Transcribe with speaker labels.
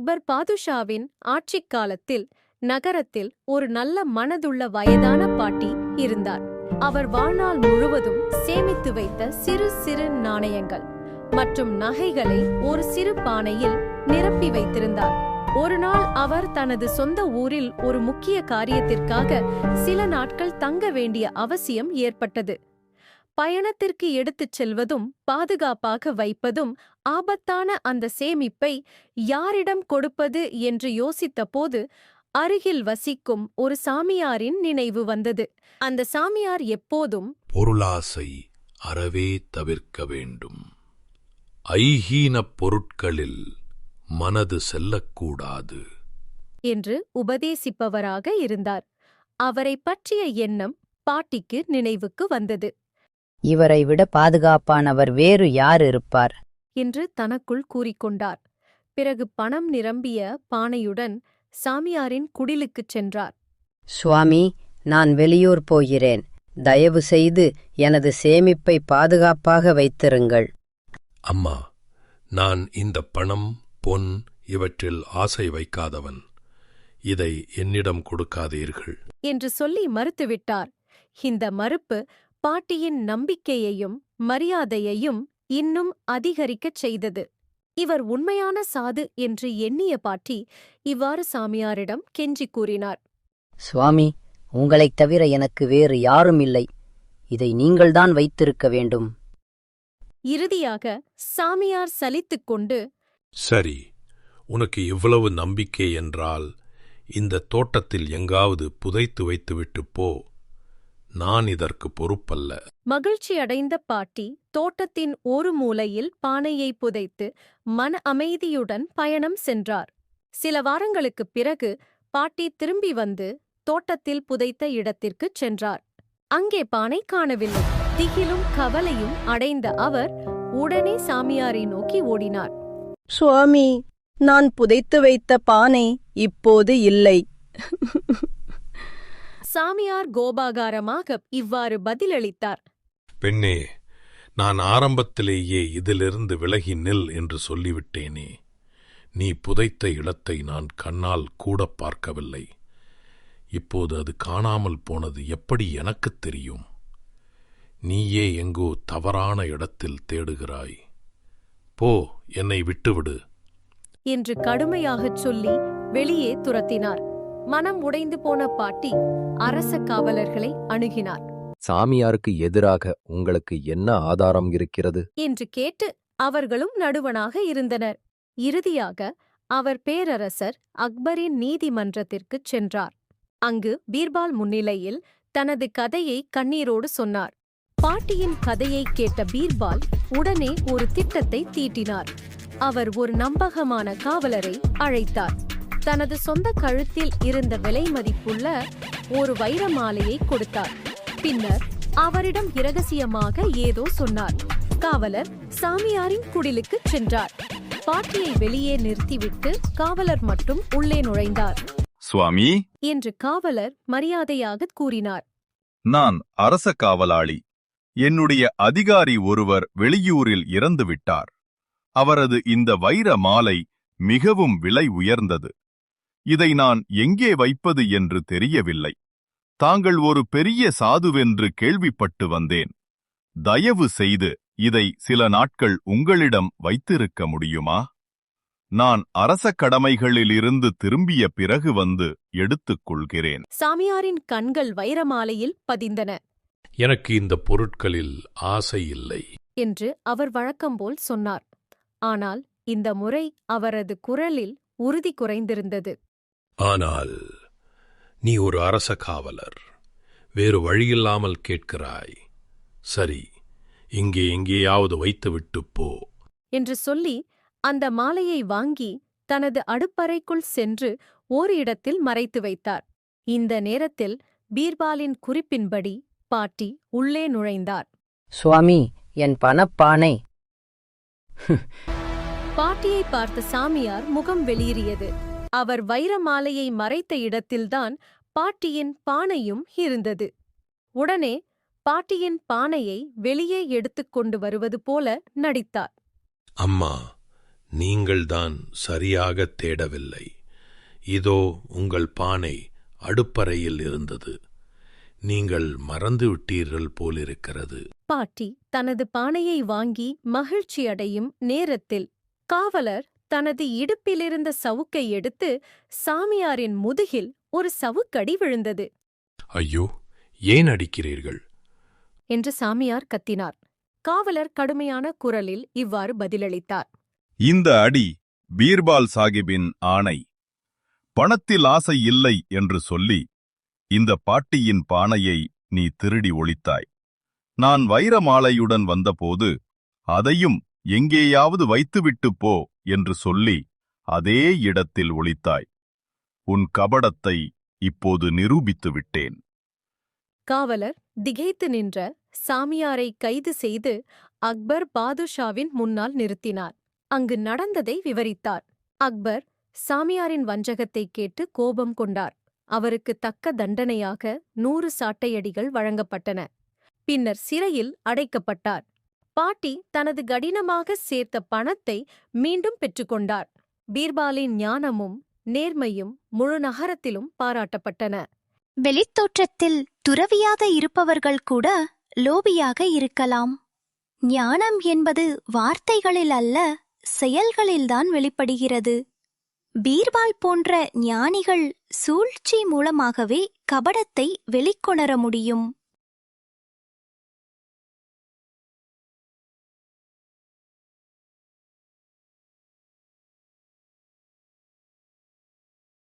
Speaker 1: அக்பர் பாதுஷாவின் ஆட்சிக் காலத்தில் நகரத்தில் ஒரு நல்ல மனதுள்ள வயதான பாட்டி இருந்தார். அவர் வாழ்நாள் முழுவதும் சேமித்து வைத்த சிறு சிறு நாணயங்கள் மற்றும் நகைகளை ஒரு சிறு பானையில் நிரப்பி வைத்திருந்தார். ஒரு நாள் அவர் தனது சொந்த ஊரில் ஒரு முக்கிய காரியத்திற்காக சில நாட்கள் தங்க வேண்டிய அவசியம் ஏற்பட்டது. பயணத்திற்கு எடுத்துச் செல்வதும் பாதுகாப்பாக வைப்பதும் ஆபத்தான அந்த சேமிப்பை யாரிடம் கொடுப்பது என்று யோசித்தபோது அருகில் வசிக்கும் ஒரு சாமியாரின் நினைவு வந்தது. அந்த சாமியார் எப்போதும்
Speaker 2: பொருளாசை அறவே தவிர்க்க வேண்டும். ஐஹீனப் பொருட்களில் மனது செல்லக்கூடாது.
Speaker 1: என்று உபதேசிப்பவராக இருந்தார். அவரை பற்றிய எண்ணம் பாட்டிக்கு நினைவுக்கு வந்தது.
Speaker 3: இவரை விட பாதுகாப்பானவர் வேறு யார் இருப்பார்?
Speaker 1: என்று தனக்குள் கூறிக்கொண்டார். பிறகு பணம் நிரம்பிய பானையுடன் சாமியாரின் குடிலுக்குச் சென்றார்.
Speaker 3: சுவாமி நான் வெளியூர் போகிறேன். தயவு செய்து எனது சேமிப்பை பாதுகாப்பாக வைத்திருங்கள்.
Speaker 2: அம்மா நான் இந்த பணம் பொன் இவற்றில் ஆசை வைக்காதவன். இதை என்னிடம் கொடுக்காதீர்கள்.
Speaker 1: என்று சொல்லி மறுத்துவிட்டார். இந்த மறுப்பு பாட்டியின் நம்பிக்கையையும் மரியாதையையும் இன்னும் அதிகரிக்கச் செய்தது. இவர் உண்மையான சாது என்று எண்ணிய பாட்டி இவ்வாறு சாமியாரிடம் கெஞ்சி கூறினார்.
Speaker 3: சுவாமி உங்களைத் தவிர எனக்கு வேறு யாரும் இல்லை. இதை நீங்கள்தான் வைத்திருக்க வேண்டும்.
Speaker 1: இறுதியாக சாமியார் சலித்துக் கொண்டு
Speaker 2: சரி உனக்கு இவ்வளவு நம்பிக்கை என்றால் இந்த தோட்டத்தில் எங்காவது புதைத்து வைத்துவிட்டுப் போ. நான் இதற்கு பொறுப்பல்ல.
Speaker 1: மகிழ்ச்சியடைந்த பாட்டி தோட்டத்தின் ஒரு மூலையில் பானையை புதைத்து மன அமைதியுடன் பயணம் சென்றார். சில வாரங்களுக்குப் பிறகு பாட்டி திரும்பி வந்து தோட்டத்தில் புதைத்த இடத்திற்குச் சென்றார். அங்கே பானை காணவில்லை. திகிலும் கவலையும் அடைந்த அவர் உடனே சாமியாரை நோக்கி ஓடினார்.
Speaker 4: சுவாமி நான் புதைத்து வைத்த பானை இப்போது இல்லை.
Speaker 1: சாமியார் கோபாகாரமாக இவ்வாறு பதிலளித்தார்.
Speaker 2: பெண்ணே நான் ஆரம்பத்திலேயே இதிலிருந்து விலகி நில் என்று சொல்லிவிட்டேனே. நீ புதைத்த இடத்தை நான் கண்ணால் கூட பார்க்கவில்லை. இப்போது அது காணாமல் போனது எப்படி எனக்குத் தெரியும்? நீயே எங்கோ தவறான இடத்தில் தேடுகிறாய். போ என்னை விட்டுவிடு.
Speaker 1: என்று கடுமையாகச் சொல்லி வெளியே துரத்தினார். மனம் உடைந்து போன பாட்டி அரச காவலர்களை அணுகினார்.
Speaker 5: சாமியாருக்கு எதிராக உங்களுக்கு என்ன ஆதாரம் இருக்கிறது?
Speaker 1: என்று கேட்டு அவர்களும் நடுவனாக இருந்தனர். இறுதியாக அவர் பேரரசர் அக்பரின் நீதிமன்றத்திற்குச் சென்றார். அங்கு பீர்பால் முன்னிலையில் தனது கதையை கண்ணீரோடு சொன்னார். பாட்டியின் கதையை கேட்ட பீர்பால் உடனே ஒரு திட்டத்தை தீட்டினார். அவர் ஒரு நம்பகமான காவலரை அழைத்தார். தனது சொந்த கழுத்தில் இருந்த விலை மதிப்புள்ள ஒரு வைர மாலையை கொடுத்தார். பின்னர் அவரிடம் இரகசியமாக ஏதோ சொன்னார். காவலர் சாமியாரின் குடிலுக்குச் சென்றார். பாட்டியை வெளியே நிறுத்திவிட்டு காவலர் மட்டும் உள்ளே நுழைந்தார்.
Speaker 6: சுவாமி?
Speaker 1: என்று காவலர் மரியாதையாகக் கூறினார்.
Speaker 6: நான் அரச காவலாளி. என்னுடைய அதிகாரி ஒருவர் வெளியூரில் இறந்துவிட்டார் அவரது இந்த வைர மாலை மிகவும் விலை உயர்ந்தது. இதை நான் எங்கே வைப்பது என்று தெரியவில்லை. தாங்கள் ஒரு பெரிய சாதுவென்று கேள்விப்பட்டு வந்தேன். தயவு செய்து இதை சில நாட்கள் உங்களிடம் வைத்திருக்க முடியுமா? நான் அரச கடமைகளிலிருந்து திரும்பிய பிறகு வந்து எடுத்துக் கொள்கிறேன்.
Speaker 1: சாமியாரின் கண்கள் வைரமாலையில் பதிந்தன.
Speaker 2: எனக்கு இந்த பொருட்களில் ஆசை இல்லை.
Speaker 1: என்று அவர் வழக்கம்போல் சொன்னார். ஆனால் இந்த முறை அவரது குரலில் உறுதி குறைந்திருந்தது.
Speaker 2: ஆனால் நீ ஒரு அரச காவலர். வேறு வழியில்லாமல் கேட்கிறாய். சரி இங்கே எங்கேயாவது வைத்துவிட்டுப் போ.
Speaker 1: என்று சொல்லி அந்த மாலையை வாங்கி தனது அடுப்பறைக்குள் சென்று ஓர் இடத்தில் மறைத்து வைத்தார். இந்த நேரத்தில் பீர்பாலின் குறிப்பின்படி பாட்டி உள்ளே நுழைந்தார்.
Speaker 3: சுவாமி என் பணப்பானை.
Speaker 1: பாட்டியை பார்த்த சாமியார் முகம் வெளியேறியது. அவர் வைர மாலையை மறைத்த இடத்தில்தான் பாட்டியின் பானையும் இருந்தது. உடனே பாட்டியின் பானையை வெளியே எடுத்துக் கொண்டு வருவது போல நடித்தார்.
Speaker 2: அம்மா நீங்கள்தான் சரியாகத் தேடவில்லை. இதோ உங்கள் பானை அடுப்பறையில் இருந்தது. நீங்கள் மறந்துவிட்டீர்கள் போலிருக்கிறது.
Speaker 1: பாட்டி தனது பானையை வாங்கி மகிழ்ச்சியடையும் நேரத்தில் காவலர் தனது இடுப்பிலிருந்த சவுக்கை எடுத்து சாமியாரின் முதுகில் ஒரு சவுக்கடி விழுந்தது.
Speaker 2: ஐயோ ஏன் அடிக்கிறீர்கள்?
Speaker 1: என்று சாமியார் கத்தினார். காவலர் கடுமையான குரலில் இவ்வாறு பதிலளித்தார்.
Speaker 6: இந்த அடி பீர்பால் சாகிபின் ஆணை. பணத்தில் ஆசை இல்லை என்று சொல்லி இந்த பாட்டியின் பானையை நீ திருடி ஒளித்தாய் நான் வைர மாலையுடன் வந்தபோது அதையும் எங்கேயாவது வைத்துவிட்டுப் போ என்று சொல்லி அதே இடத்தில் ஒளித்தாய். உன் கபடத்தை இப்போது நிரூபித்து விட்டேன்
Speaker 1: காவலர் திகைத்து நின்ற சாமியாரை கைது செய்து அக்பர் பாதுஷாவின் முன்னால் நிறுத்தினார். அங்கு நடந்ததை விவரித்தார். அக்பர் சாமியாரின் வஞ்சகத்தை கேட்டு கோபம் கொண்டார். அவருக்கு தக்க தண்டனையாக நூறு சாட்டையடிகள் வழங்கப்பட்டன. பின்னர் சிறையில் அடைக்கப்பட்டார். பாட்டி தனது கடினமாக சேர்த்த பணத்தை மீண்டும் பெற்றுக்கொண்டார். பீர்பாலின் ஞானமும் நேர்மையும் முழு நகரத்திலும் பாராட்டப்பட்டன.
Speaker 7: வெளித்தோற்றத்தில் துறவியாக இருப்பவர்கள் கூட லோபியாக இருக்கலாம். ஞானம் என்பது வார்த்தைகளில் அல்ல செயல்களில்தான் வெளிப்படுகிறது. பீர்பால் போன்ற ஞானிகள் சூழ்ச்சி மூலமாகவே கபடத்தை வெளிக்கொணர முடியும்.